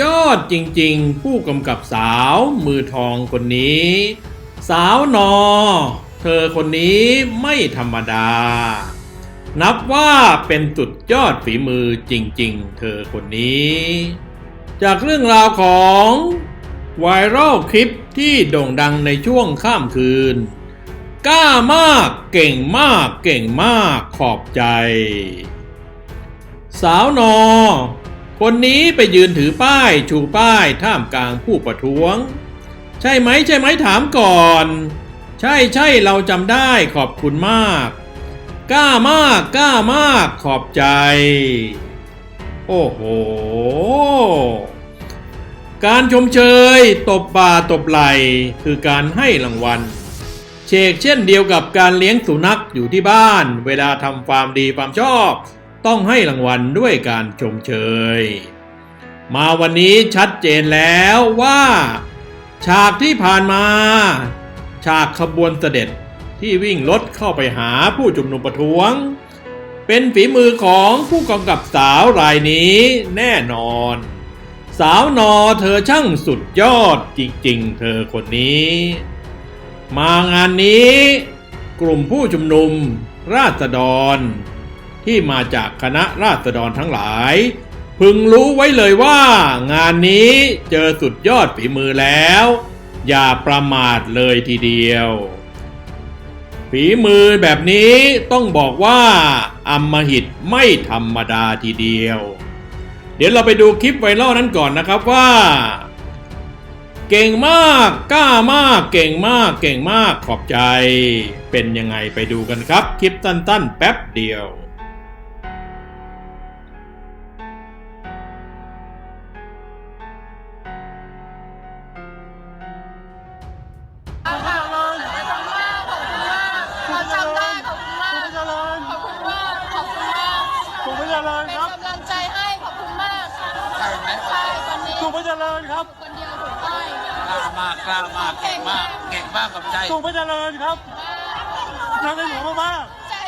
ยอดจริงๆ ผู้กำกับสาวมือทองคนนี้ สาวนอ เธอคนนี้ไม่ธรรมดา นับว่าเป็นสุดยอดฝีมือจริงๆ เธอคนนี้ จากเรื่องราวของไวรัลคลิปที่โด่งดังในช่วงข้ามคืน กล้ามากเก่งมากเก่งมากขอบใจ สาวนอ คนนี้ไปยืนถือป้ายชูป้ายท่ามกลางผู้ประท้วง ใช่ไหมใช่ไหมถามก่อน ใช่ใช่เราจำได้ขอบคุณมาก กล้ามากกล้ามากขอบใจ โอ้โห การชมเชย ตบบ่าตบไหลคือการให้รางวัลเชกเช่นเดียวกับการเลี้ยงสุนัขอยู่ที่บ้าน เวลาทำความดีความชอบ ต้องให้รางวัลด้วยการชมเชย มาวันนี้ชัดเจนแล้วว่า ฉากที่ผ่านมา ฉากขบวนเสด็จที่วิ่งรถเข้าไปหาผู้ชุมนุมประท้วง เป็นฝีมือของผู้กำกับสาวรายนี้แน่นอน สาวนอเธอช่างสุดยอดจริงๆ เธอคนนี้ มางานนี้ กลุ่มผู้ชุมนุม ราษฎร ที่มาจากคณะราษฎรทั้งหลาย พึงรู้ไว้เลยว่า งานนี้เจอสุดยอดฝีมือแล้ว อย่าประมาทเลยทีเดียว ฝีมือแบบนี้ต้องบอกว่าอำมหิตไม่ธรรมดาทีเดียว เดี๋ยวเราไปดูคลิปไวรัลนั้นก่อนนะครับว่า เก่งมากกล้ามากเก่งมากเก่งมากขอบใจ เป็นยังไงไปดูกันครับ คลิปสั้นๆ แป๊บเดียว วันนี้คุณพระเจริญครับ คนเดียวถูกป้ายกล้ามากกล้ามากเก่งมากเก่งมากกับใจคุณพระเจริญครับรักในหลวงมากใช่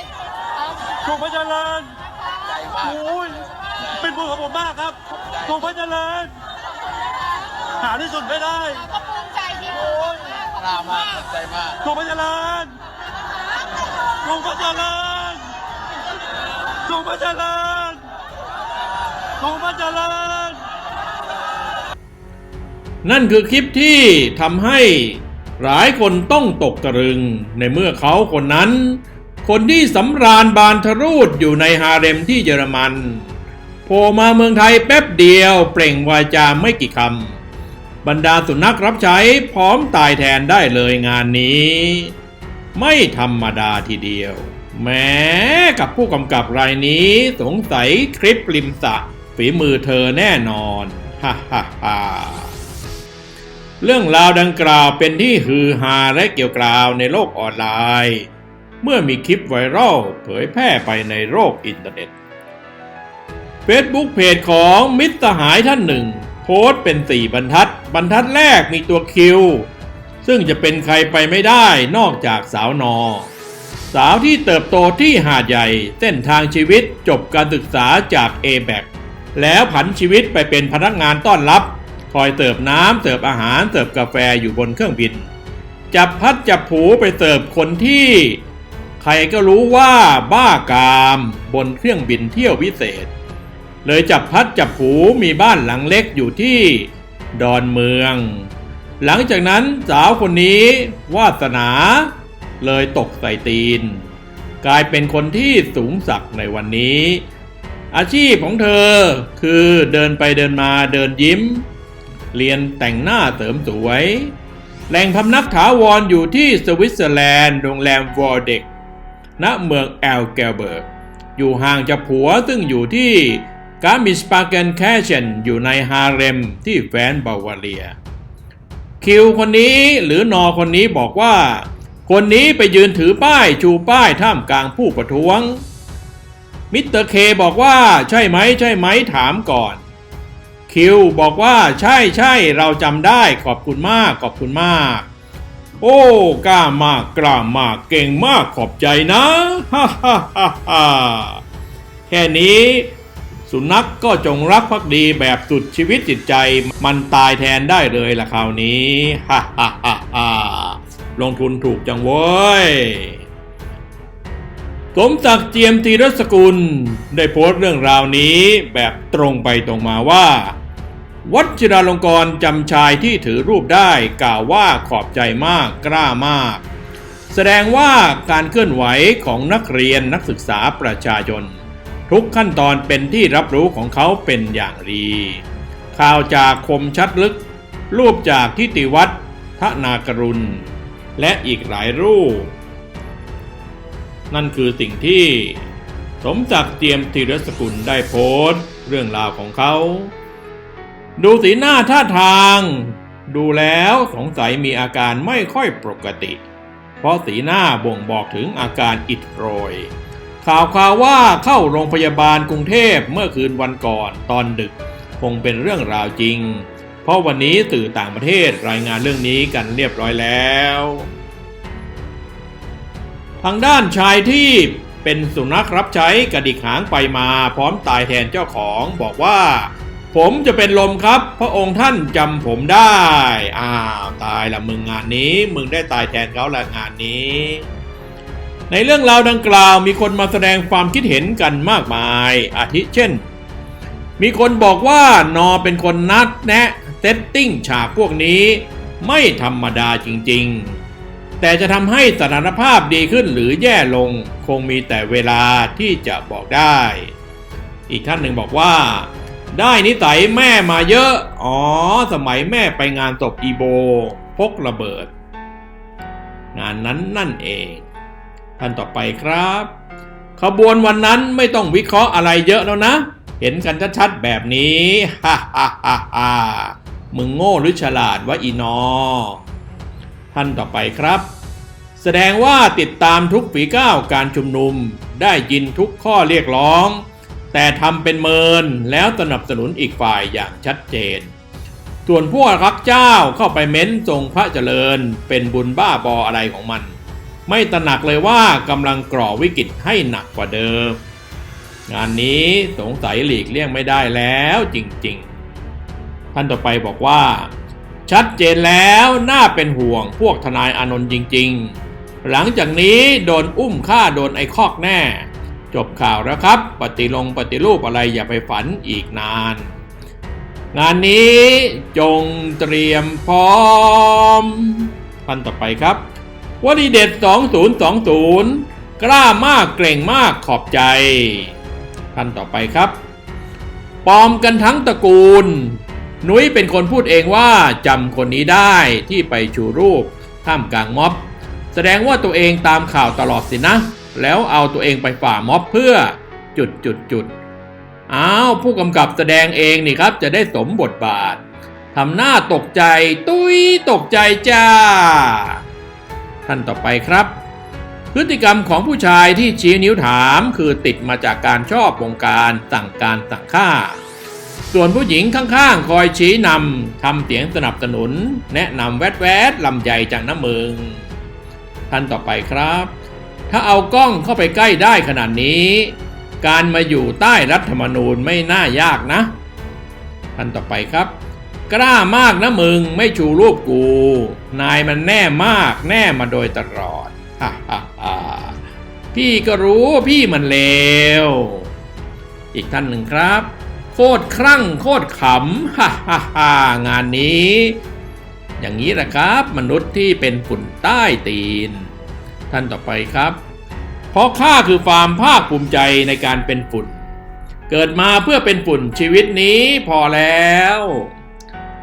เอาๆคุณพระเจริญใจมากโอ้ยเป็นบุญของผมมากครับคุณพระเจริญ หาที่สุดไม่ได้ก็ภูมิใจที่ขอบคุณมากขอบกล้าคุณมากมากกับใจมากคุณพระเจริญคุณพระเจริญคุณพระเจริญคุณพระเจริญ นั่นคือคลิปที่ทำให้หลายคนต้องตกตะลึง ในเมื่อเขาคนนั้น คนที่สำราญบานทรูดอยู่ในฮาเร็มที่เยอรมันโผล่มาเมืองไทยแป๊บเดียวเปล่งวาจาไม่กี่คำบรรดาสุนัขรับใช้พร้อมตายแทนได้เลยงานนี้ ไม่ธรรมดาทีเดียว แม้กับผู้กำกับรายนี้สงสัยคลิปริมสะฝีมือเธอแน่นอนฮ่าฮ่าฮ่า เรื่องราวดังกล่าวเป็นที่ฮือฮาและเกี่ยวกล่าวในโลกออนไลน์ เมื่อมีคลิปไวรัลเผยแพร่ไปในโลกอินเทอร์เน็ต Facebook เพจของมิตรสหายท่านหนึ่ง โพสต์เป็น 4 บรรทัด บรรทัดแรกมีตัวคิว ซึ่งจะเป็นใครไปไม่ได้นอกจากสาวนอ สาวที่เติบโตที่หาดใหญ่เส้นทางชีวิตจบการศึกษาจาก a b a c แล้วผันชีวิตไปเป็นพนักงานต้อนรับ คอยเสิร์ฟน้ำเสิร์ฟอาหารเสิร์ฟกาแฟอยู่บนเครื่องบิน จับพัดจับผูไปเสิร์ฟคนที่ ใครก็รู้ว่าบ้ากามบนเครื่องบินเที่ยวพิเศษ เลยจับพัดจับผูมีบ้านหลังเล็กอยู่ที่ดอนเมือง หลังจากนั้นสาวคนนี้วาสนา เลยตกใส่ตีน กลายเป็นคนที่สูงสักในวันนี้ อาชีพของเธอคือเดินไปเดินมาเดินยิ้ม เรียนแต่งหน้าเสริมสวย แหล่งพำนักถาวรอยู่ที่สวิตเซอร์แลนด์โรงแรมวอร์เด็กณเมืองแอลเกลเบิร์ก อยู่ห่างจากผัวซึ่งอยู่ที่กามิสปาเกนแคเชนอยู่ในฮาเร็มที่แฟนบาวาเรีย คิวคนนี้หรือนอคนนี้บอกว่า คนนี้ไปยืนถือป้ายชูป้ายท่ามกลางผู้ประท้วง มิสเตอร์เคบอกว่าใช่ไหมใช่ไหมถามก่อน คิวบอกว่าใช่ใช่เราจำได้ขอบคุณมากขอบคุณมาก โอ้กล้ามากกล้ามากเก่งมากขอบใจนะฮ่าฮ่าฮ่าฮ่าแค่นี้ สุนัขกก็จงรักภักดีแบบสุดชีวิตจิตใจมันตายแทนได้เลยล่ะคราวนี้ฮ่าฮ่าฮ่าฮ่าลงทุนถูกจังเว้ยสมศักดิ์เจียมธีรสกุล ได้โพสต์เรื่องราวนี้แบบตรงไปตรงมาว่า วัชิราลงกรจำชายที่ถือรูปได้กล่าวว่าขอบใจมากกล้ามาก แสดงว่าการเคลื่อนไหวของนักเรียนนักศึกษาประชาชน ทุกขั้นตอนเป็นที่รับรู้ของเขาเป็นอย่างดี ข่าวจากคมชัดลึก รูปจากทิติวัฒน์ทนากรุณ และอีกหลายรูป นั่นคือสิ่งที่ สมศักดิ์เจียมธีรสกุลได้โพสต์ เรื่องราวของเขา ดูสีหน้าท่าทาง ดูแล้วสงสัยมีอาการไม่ค่อยปกติ เพราะสีหน้าบ่งบอกถึงอาการอิดโรย ข่าวข่าวว่าเข้าโรงพยาบาลกรุงเทพเมื่อคืนวันก่อนตอนดึก คงเป็นเรื่องราวจริง เพราะวันนี้สื่อต่างประเทศรายงานเรื่องนี้กันเรียบร้อยแล้ว ทางด้านชายที่เป็นสุนัขรับใช้กระดิกหางไปมาพร้อมตายแทนเจ้าของบอกว่า ผมจะเป็นลมครับ พระองค์ท่านจำผมได้ อ้าวตายละมึงงานนี้ มึงได้ตายแทนเขาละงานนี้ ในเรื่องราวดังกล่าวมีคนมาแสดงความคิดเห็นกันมากมาย อาทิเช่น มีคนบอกว่านอเป็นคนนัดแนะเซตติ้งฉากพวกนี้ ไม่ธรรมดาจริง ๆ แต่จะทำให้สถานภาพดีขึ้นหรือแย่ลง คงมีแต่เวลาที่จะบอกได้ อีกท่านหนึ่งบอกว่า ได้นิสัยแม่มาเยอะ อ๋อ สมัยแม่ไปงานศพอีโบ พกระเบิด งานนั้นนั่นเอง ท่านต่อไปครับ ขบวนวันนั้นไม่ต้องวิเคราะห์อะไรเยอะแล้วนะ เห็นกันชัดๆแบบนี้ ฮ่าฮ่าฮ่าฮ่ามึงโง่หรือฉลาดวะอีนอ ท่านต่อไปครับ แสดงว่าติดตามทุกฝีก้าวการชุมนุม ได้ยินทุกข้อเรียกร้อง แต่ทำเป็นเมินแล้วสนับสนุนอีกฝ่ายอย่างชัดเจน ส่วนพวกรักเจ้าเข้าไปเม้นทรงพระเจริญเป็นบุญบ้าบออะไรของมัน ไม่ตระหนักเลยว่ากำลังก่อวิกฤตให้หนักกว่าเดิม งานนี้สงสัยหลีกเลี่ยงไม่ได้แล้วจริงๆ ท่านต่อไปบอกว่า ชัดเจนแล้วน่าเป็นห่วงพวกทนายอานนท์จริง ๆ หลังจากนี้โดนอุ้มฆ่าโดนไอ้คอกแน่ จบข่าวแล้วครับ ปฏิลงปฏิรูปอะไรอย่าไปฝันอีกนาน งานนี้จงเตรียมพร้อมท่านต่อไปครับวลีเด็ด 2020 กล้ามากเกรงมากขอบใจท่านต่อไปครับปลอมกันทั้งตระกูล นุ้ยเป็นคนพูดเองว่าจำคนนี้ได้ที่ไปชูรูปท่ามกลางม็อบ แสดงว่าตัวเองตามข่าวตลอดสินะ แล้วเอาตัวเองไปฝ่าม็อบเพื่อจุดจุดจุดอ้าวผู้กำกับแสดงเองนี่ครับจะได้สมบทบาททำหน้าตกใจตุ้ยตกใจจ้า ท่านต่อไปครับ พฤติกรรมของผู้ชายที่ชี้นิ้วถามคือติดมาจากการชอบวงการสั่งการสั่งฆ่า ส่วนผู้หญิงข้างๆ คอยชี้นำทำเสียงสนับสนุน แนะนำแวดแวดลำใหญ่จากน้ำมึง ท่านต่อไปครับ ถ้าเอากล้องเข้าไปใกล้ได้ขนาดนี้ การมาอยู่ใต้รัฐธรรมนูญไม่น่ายากนะท่านต่อไปครับ กล้ามากนะมึงไม่ชูรูปกู นายมันแน่มากแน่มาโดยตลอดฮ่าฮ่าฮ่าพี่ก็รู้พี่มันเลวอีกท่านหนึ่งครับ โคตรครั่งโคตรขำฮ่าฮ่าฮ่างานนี้ อย่างนี้แหละครับ มนุษย์ที่เป็นฝุ่นใต้ตีน ท่านต่อไปครับ เพราะข้าคือความภาคภูมิใจในการเป็นฝุ่น เกิดมาเพื่อเป็นฝุ่นชีวิตนี้พอแล้ว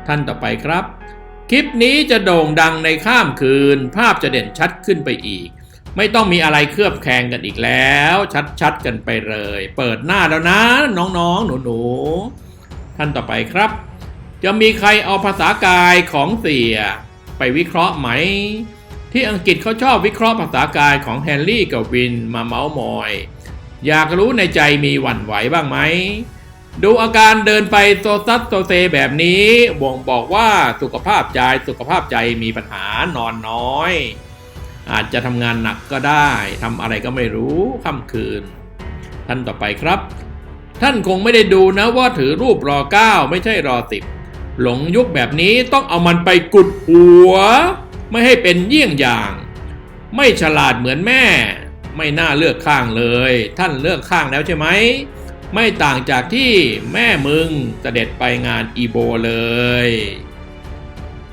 ท่านต่อไปครับ คลิปนี้จะโด่งดังในข้ามคืน ภาพจะเด่นชัดขึ้นไปอีก ไม่ต้องมีอะไรเคลือบแคลงกันอีกแล้ว ชัดๆกันไปเลย เปิดหน้าแล้วนะน้องๆหนูๆท่านต่อไปครับจะมีใครเอาภาษากายของเสียไปวิเคราะห์ไหม ที่อังกฤษเขาชอบวิเคราะห์ภาษากายของแฮร์รี่กับวินมาเมาส์มอย อยากรู้ในใจมีหวั่นไหวบ้างไหม ดูอาการเดินไปโซซัสโซเซแบบนี้บ่งบอกว่าสุขภาพใจสุขภาพใจมีปัญหานอนน้อย อาจจะทำงานหนักก็ได้ทำอะไรก็ไม่รู้ค่ำคืน ท่านต่อไปครับ ท่านคงไม่ได้ดูนะว่าถือรูปรอเก้าไม่ใช่รอสิบหลงยุคแบบนี้ต้องเอามันไปกุดหัว ไม่ให้เป็นเยี่ยงอย่าง ไม่ฉลาดเหมือนแม่ ไม่น่าเลือกข้างเลย ท่านเลือกข้างแล้วใช่ไหม ไม่ต่างจากที่แม่มึงเสด็จไปงานอีโบเลย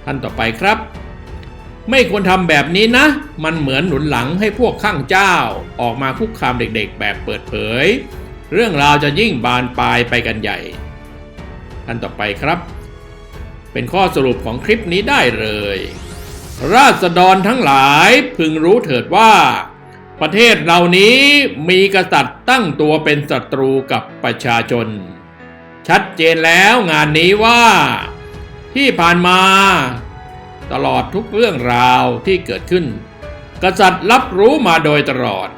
ท่านต่อไปครับ ไม่ควรทำแบบนี้นะ มันเหมือนหนุนหลังให้พวกข้างเจ้าออกมาคุกคามเด็กๆ แบบเปิดเผย เรื่องราวจะยิ่งบานปลายไปกันใหญ่ ท่านต่อไปครับ เป็นข้อสรุปของคลิปนี้ได้เลย ราษฎรทั้งหลายพึงรู้เถิดว่า ประเทศเรานี้มีกษัตริย์ตั้งตัวเป็นศัตรูกับประชาชน ชัดเจนแล้วงานนี้ว่า ที่ผ่านมา ตลอดทุกเรื่องราวที่เกิดขึ้น กษัตริย์รับรู้มาโดยตลอด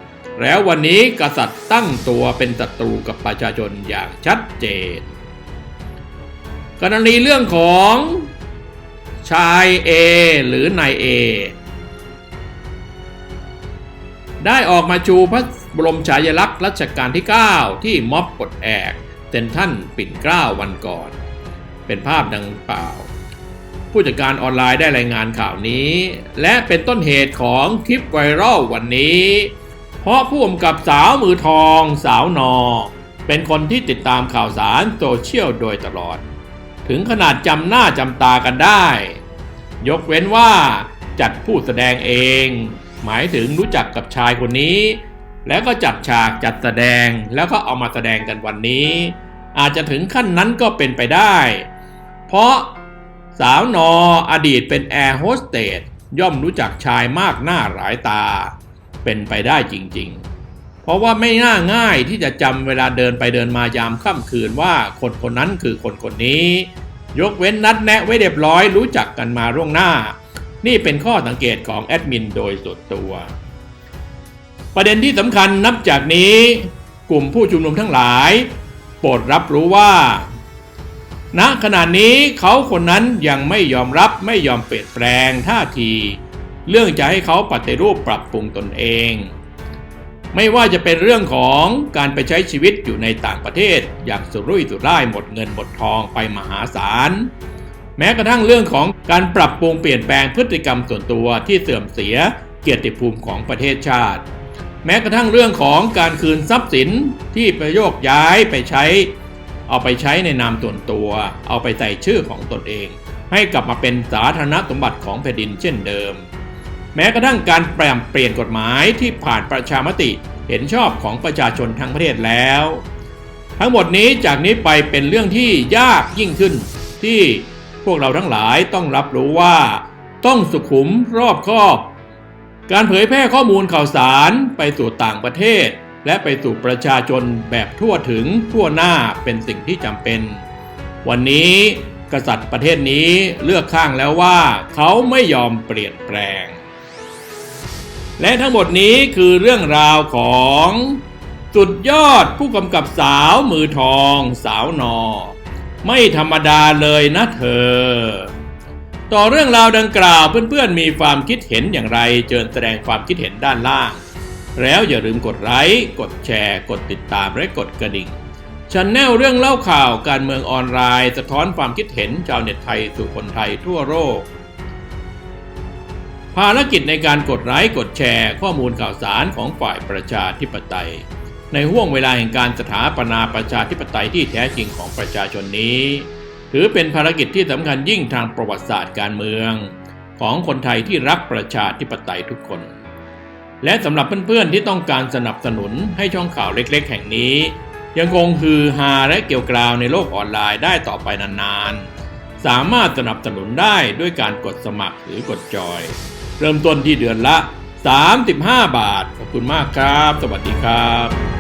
แล้ววันนี้กษัตริย์ตั้งตัวเป็นศัตรูกับประชาชนอย่างชัดเจนกรณีเรื่องของ ชายเอหรือนายเอได้ออกมาชูพระบรมฉายาลักษณ์รัชกาลที่ 9 ที่ม็อบปลดแอกเซนท่านปิ่นเกล้าวันก่อน เป็นภาพดังเปล่า ผู้จัดการออนไลน์ได้รายงานข่าวนี้ และเป็นต้นเหตุของคลิปไวรัลวันนี้ เพราะผู้กำกับสาวมือทองสาวนอ เป็นคนที่ติดตามข่าวสารโซเชียลโดยตลอด ถึงขนาดจำหน้าจำตากันได้ ยกเว้นว่าจัดผู้แสดงเอง หมายถึงรู้จักกับชายคนนี้ แล้วก็จัดฉากจัดแสดงแล้วก็เอามาแสดงกันวันนี้ อาจจะถึงขั้นนั้นก็เป็นไปได้ เพราะสาวนออดีตเป็นแอร์โฮสเตสย่อมรู้จักชายมากหน้าหลายตา เป็นไปได้จริง ๆ เพราะว่าไม่น่าง่ายที่จะจำเวลาเดินไปเดินมายามค่ำคืนว่าคนคนนั้นคือคนคนนี้ ยกเว้นนัดแนะไว้เรียบร้อยรู้จักกันมาล่วงหน้า นี่เป็นข้อสังเกตของแอดมินโดยส่วนตัว ประเด็นที่สำคัญนับจากนี้ กลุ่มผู้ชุมนุมทั้งหลาย โปรดรับรู้ว่าณขณะนี้เขาคนนั้นยังไม่ยอมรับไม่ยอมเปลี่ยนแปลงท่าที เรื่องจะให้เขาปฏิรูปปรับปรุงตนเอง ไม่ว่าจะเป็นเรื่องของการไปใช้ชีวิตอยู่ในต่างประเทศ อย่างสุรุ่ยสุร่ายหมดเงินหมดทองไปมหาศาล แม้กระทั่งเรื่องของการปรับปรุงเปลี่ยนแปลงพฤติกรรมส่วนตัวที่เสื่อมเสียเกียรติภูมิของประเทศชาติ แม้กระทั่งเรื่องของการคืนทรัพย์สินที่ไปโยกย้ายไปใช้ เอาไปใช้ในนามส่วนตัว เอาไปใส่ชื่อของตนเอง ให้กลับมาเป็นสาธารณสมบัติของแผ่นดินเช่นเดิม แม้กระทั่งการแปลงเปลี่ยนกฎหมายที่ผ่านประชามติเห็นชอบของประชาชนทั้งประเทศแล้ว ทั้งหมดนี้จากนี้ไปเป็นเรื่องที่ยากยิ่งขึ้น ที่พวกเราทั้งหลายต้องรับรู้ว่า ต้องสุขุมรอบคอบ การเผยแพร่ข้อมูลข่าวสารไปสู่ต่างประเทศ และไปสู่ประชาชนแบบทั่วถึงทั่วหน้าเป็นสิ่งที่จำเป็น วันนี้กษัตริย์ประเทศนี้เลือกข้างแล้วว่า เขาไม่ยอมเปลี่ยนแปลง และทั้งหมดนี้คือเรื่องราวของสุดยอดผู้กำกับสาวมือทองสาวนอ ไม่ธรรมดาเลยนะเธอ ต่อเรื่องราวดังกล่าวเพื่อนๆมีความคิดเห็นอย่างไรเชิญแสดงความคิดเห็นด้านล่าง แล้วอย่าลืมกดไลค์กดแชร์ กดติดตามและกดกระดิ่งชันแนลเรื่องเล่าข่าวการเมืองออนไลน์ สะท้อนความคิดเห็นชาวเน็ตไทยสู่คนไทยทั่วโลก ภารกิจในการกดไลค์กดแชร์ข้อมูลข่าวสารของฝ่ายประชาธิปไตย ในห่วงเวลาแห่งการสถาปนาประชาธิปไตยที่แท้จริงของประชาชนนี้ ถือเป็นภารกิจที่สำคัญยิ่งทางประวัติศาสตร์การเมือง ของคนไทยที่รักประชาธิปไตยทุกคน และสำหรับเพื่อนๆที่ต้องการสนับสนุนให้ช่องข่าวเล็กๆ แห่งนี้ ยังคงฮือฮาและเกี่ยวกราวในโลกออนไลน์ได้ต่อไปนานๆ สามารถสนับสนุนได้ด้วยการกดสมัครหรือกดจอย เริ่มต้นที่เดือนละ 35 บาท ขอบคุณมากครับ สวัสดีครับ